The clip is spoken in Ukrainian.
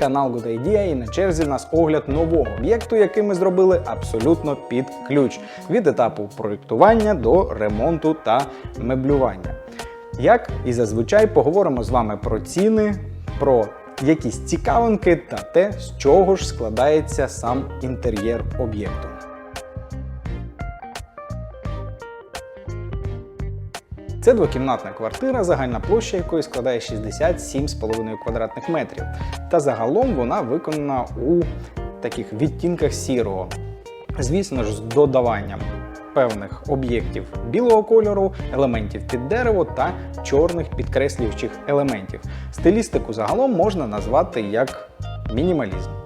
канал Good Idea і на черзі в нас огляд нового об'єкту, який ми зробили абсолютно під ключ від етапу проєктування до ремонту та меблювання. Як і зазвичай поговоримо з вами про ціни, про якісь цікавинки та те, з чого ж складається сам інтер'єр об'єкту. Це двокімнатна квартира, загальна площа якої складає 67,5 квадратних метрів. Та загалом вона виконана у таких відтінках сірого. Звісно ж, з додаванням певних об'єктів білого кольору, елементів під дерево та чорних підкреслюючих елементів. Стилістику загалом можна назвати як мінімалізм.